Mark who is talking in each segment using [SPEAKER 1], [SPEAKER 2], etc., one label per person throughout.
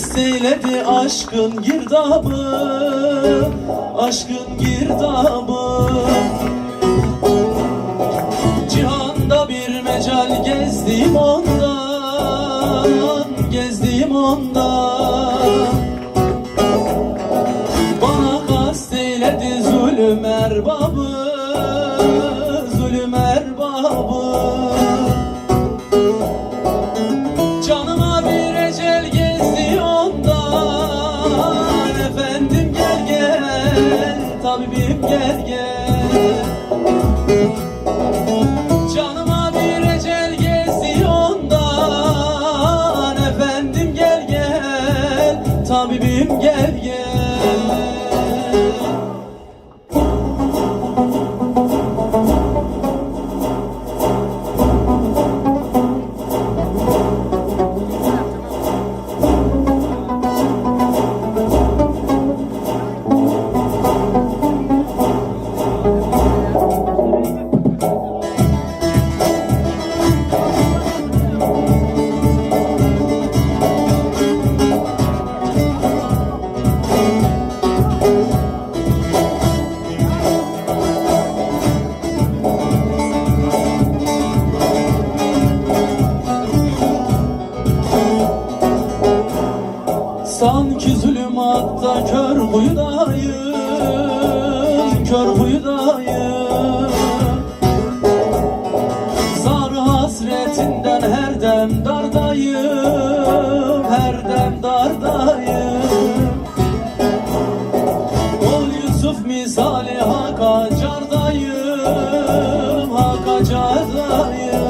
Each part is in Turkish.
[SPEAKER 1] kasteyledi aşkın girdabı Aşkın girdabı. Cihanda bir mecal gezdim ondan Gezdim ondan. Bana kasteyledi zulüm erbabı Zulüm erbabı Tabibim gel gel. Canıma bir ecel gezdi ondan. Efendim gel gel. Tabibim gel gel Sanki zulümatta kör huyudayım Kör huyudayım Zar hasretinden her dem dardayım Her dem dardayım. Ol Yusuf misali haka cardayım Haka cardayım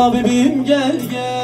[SPEAKER 1] Tabibim gel gel